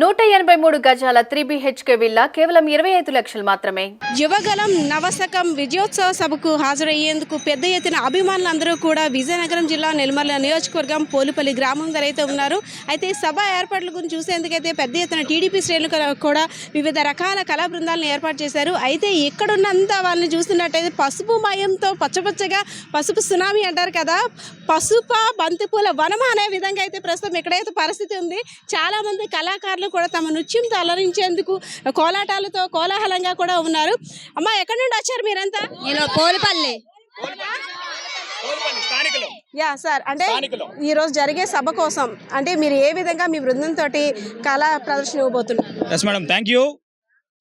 నూట ఎనభై మూడు గజాల త్రీ బిహెచ్కే విల్లా కేవలం ఇరవై ఐదు లక్షలు మాత్రమే. యువగలం నవశకం విజయోత్సవ సభకు హాజరయ్యేందుకు పెద్ద ఎత్తున అభిమానులందరూ కూడా విజయనగరం జిల్లా నెల్మర్ల నియోజకవర్గం పోలుపల్లి గ్రామం దగ్గర అయితే ఉన్నారు. అయితే సభ ఏర్పాట్ల గురించి చూసేందుకైతే పెద్ద ఎత్తున టీడీపీ శ్రేణులు కూడా- వివిధ రకాల కళా బృందాలను ఏర్పాటు చేశారు. అయితే ఇక్కడున్నంత వాళ్ళని చూస్తున్నట్టయితే పసుపు మయంతో పచ్చపచ్చగా పసుపు సునామీ అంటారు కదా. పసుప బంతిపూల వనమ అనే విధంగా అయితే ప్రస్తుతం ఇక్కడైతే పరిస్థితి ఉంది చాలా మంది కళాకారులు కూడా తమ నృత్యంతో అలరించేందుకు కోలాటాలతో కోలాహలంగా కూడా ఉన్నారు. అమ్మ ఎక్కడి నుండి వచ్చారు మీరంతా? నేను పోలుపల్లి. స్థానికులు. Yeah sir. అంటే. ఈ రోజు జరిగే సభ కోసం అంటే మీరు ఏ విధంగా మీ బృందంతో కళా ప్రదర్శన ఇవ్వబోతున్నారు? Yes madam thank you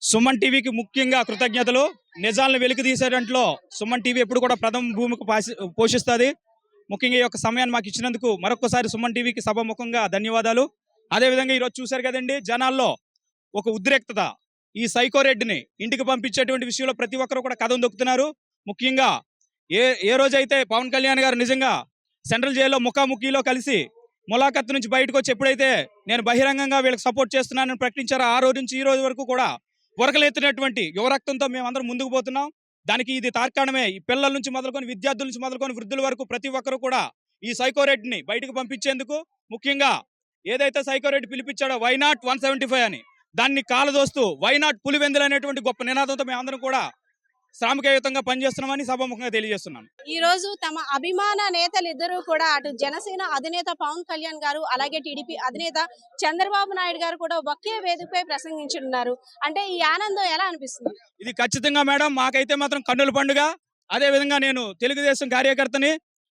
Suman టీవీకి ముఖ్యంగా కృతజ్ఞతలు. నిజాలను వెలికి తీసేటంట్లో సుమన్ టీవీ ఎప్పుడు కూడా ప్రథమ భూమికి పోషిస్తుంది. ముఖ్యంగా ఈ యొక్క సమయాన్ని మాకు ఇచ్చినందుకు మరొకసారి సుమన్ టీవీకి సభముఖంగా ధన్యవాదాలు. అదేవిధంగా ఈరోజు చూశారు కదండి జనాల్లో ఒక ఉద్రిక్తత. ఈ సైకోరెడ్డిని ఇంటికి పంపించేటువంటి విషయంలో ప్రతి ఒక్కరు కూడా కథం దొక్కుతున్నారు. ముఖ్యంగా ఏ ఏ రోజైతే పవన్ కళ్యాణ్ గారు నిజంగా సెంట్రల్ జైల్లో ముఖాముఖిలో కలిసి ములాఖత్ నుంచి బయటకు వచ్చి ఎప్పుడైతే నేను బహిరంగంగా వీళ్ళకి సపోర్ట్ చేస్తున్నానని ప్రకటించారో ఆ రోజు నుంచి ఈ రోజు వరకు కూడా ఉరకలెత్తినటువంటి యువరక్తంతో మేమందరం ముందుకు పోతున్నాం. దానికి ఇది తార్కాణమే. ఈ పిల్లల నుంచి మొదలుకొని విద్యార్థుల నుంచి మొదలుకొని వృద్ధుల వరకు ప్రతి ఒక్కరు కూడా ఈ సైకో రెడ్డిని బయటకు పంపించేందుకు ముఖ్యంగా ఏదైతే psycho Reddy పిలిపించాడో why not one seventy five అని. దాన్ని కాలదోస్తూ వై నాట్ పులివెందులు అనేటువంటి గొప్ప నినాదంతో మేమందరం కూడా శ్రామికయుతంగా పనిచేస్తున్నామని సభాముఖంగా తెలియజేస్తున్నాను. ఈ రోజు తమ అభిమాన నేతలు ఇద్దరు కూడా అటు జనసేన అధినేత పవన్ కళ్యాణ్ గారు అలాగే టీడీపీ అధినేత చంద్రబాబు నాయుడు గారు కూడా ఒకే వేదికపై ప్రసంగించున్నారు అంటే ఈ ఆనందం ఎలా అనిపిస్తుంది? ఇది ఖచ్చితంగా మేడం మాకైతే మాత్రం కన్నుల పండుగ. అదే విధంగా నేను తెలుగుదేశం కార్యకర్తని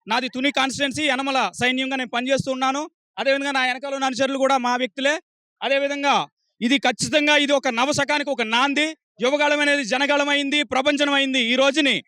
నాది తుని కాన్స్టిట్యున్సీ యనమల సైన్యంగా నేను పనిచేస్తూ ఉన్నాను. అదేవిధంగా నా వెనకాల ఉన్న అనుచరులు కూడా మా వ్యక్తులే. అదేవిధంగా ఇది ఖచ్చితంగా ఇది ఒక నవశకానికి ఒక నాంది. యువగాళం అనేది జనగాళమైంది ప్రపంచమైంది. ఈ రోజుని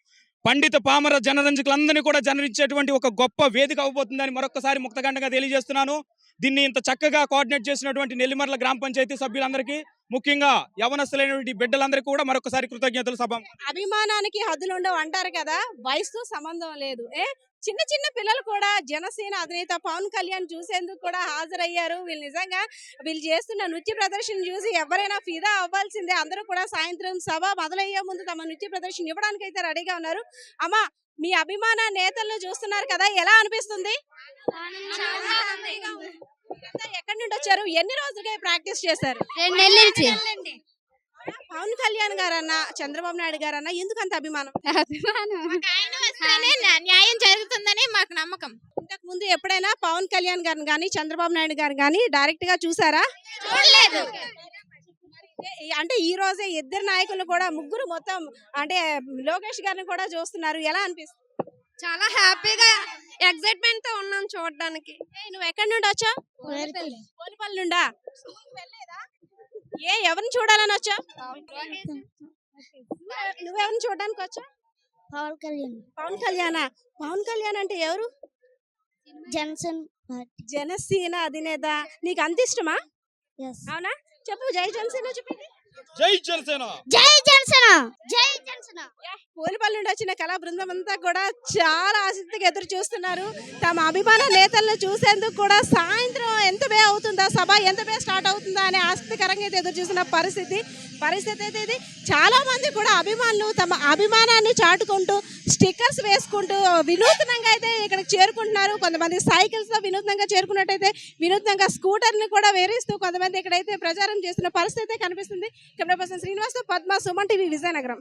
పండిత పామర జనరంజకులందరినీ కూడా జనరించేటువంటి ఒక గొప్ప వేదిక అవ్వబోతుందని మరొకసారి ముక్తగండగా తెలియజేస్తున్నాను. దీన్ని ఇంత చక్కగా కోఆర్డినేట్ చేసినటువంటి నెల్లిమర్ల గ్రామ పంచాయతీ సభ్యులందరికీ ముఖ్యంగా యవనస్తులైనటువంటి బిడ్డలందరికీ కూడా మరొకసారి కృతజ్ఞతలు సభ అభిమానానికి హద్దులు ఉండవు అంటారు కదా. వయసు సంబంధం లేదు. ఏ? చిన్న చిన్న పిల్లలు కూడా జనసేన అధినేత పవన్ కళ్యాణ్ చూసేందుకు కూడా హాజరయ్యారు. వీళ్ళు నిజంగా వీళ్ళు చేస్తున్న నృత్య ప్రదర్శన చూసి ఎవరైనా ఫిదా అవ్వాల్సిందే. అందరూ కూడా సాయంత్రం సభ మొదలయ్యే ముందు తమ నృత్య ప్రదర్శన ఇవ్వడానికి అయితే రెడీగా ఉన్నారు. అమ్మా మీ అభిమాన నేతలను చూస్తున్నారు కదా ఎలా అనిపిస్తుంది? ఎక్కడి నుండి వచ్చారు? ఎన్ని రోజులుగా ప్రాక్టీస్ చేశారు? పవన్ కళ్యాణ్ గారన్న చంద్రబాబు నాయుడు గారన్న ఎందుకు అంత అభిమానం. న్యాయం మాకు నమ్మకం. ఇంతకు ముందు ఎప్పుడైనా పవన్ కళ్యాణ్ గారిని కానీ చంద్రబాబు నాయుడు గారిని కానీ డైరెక్ట్గా చూసారా? చూడలేదు. అంటే ఈ రోజే ఇద్దరు నాయకులు కూడా ముగ్గురు మొత్తం అంటే లోకేష్ గారిని కూడా చూస్తున్నారు. ఎలా అనిపిస్తుంది? చాలా హ్యాపీగా ఎక్సైట్మెంట్తో ఉన్నాం చూడడానికి. నువ్వు ఎక్కడి నుండి వచ్చా కోనిపల్లి. నుండా? ఏ ఎవరిని చూడాలని వచ్చా నువ్వెవరిని చూడడానికి వచ్చా పవన్ కళ్యాణ్. పవన్ కళ్యాణ? పవన్ కళ్యాణ్ అంటే ఎవరు? జన్సన్ పార్టీ. జనసేన అధినేత. నీకు అంత ఇష్టమా? అవునా? చెప్పు జై జనసేన చెప్పింది జై జనసేన. జై జనసేన! జై జనసేన! పోలిపల్లి నుండి వచ్చిన కళా బృందం అంతా కూడా చాలా ఆసక్తిగా ఎదురు చూస్తున్నారు. తమ అభిమాన నేతలను చూసేందుకు కూడా సాయంత్రం ఎంత బే అవుతుందా? సభ ఎంత బే స్టార్ట్ అవుతుందా? అనే ఆసక్తికరంగా అయితే ఎదురు చూస్తున్న పరిస్థితి. పరిస్థితి అయితే ఇది. చాలా మంది కూడా అభిమానులు తమ అభిమానాన్ని చాటుకుంటూ స్టిక్కర్స్ వేసుకుంటూ వినూత్నంగా అయితే ఇక్కడికి చేరుకుంటున్నారు. కొంతమంది సైకిల్స్తో వినూత్నంగా చేరుకున్నట్టయితే వినూత్నంగా స్కూటర్ని కూడా వేరిస్తూ కొంతమంది ఇక్కడైతే ప్రచారం చేస్తున్న పరిస్థితి అయితే కనిపిస్తుంది. Camera person Srinivas Padma Suman TV Vizianagaram.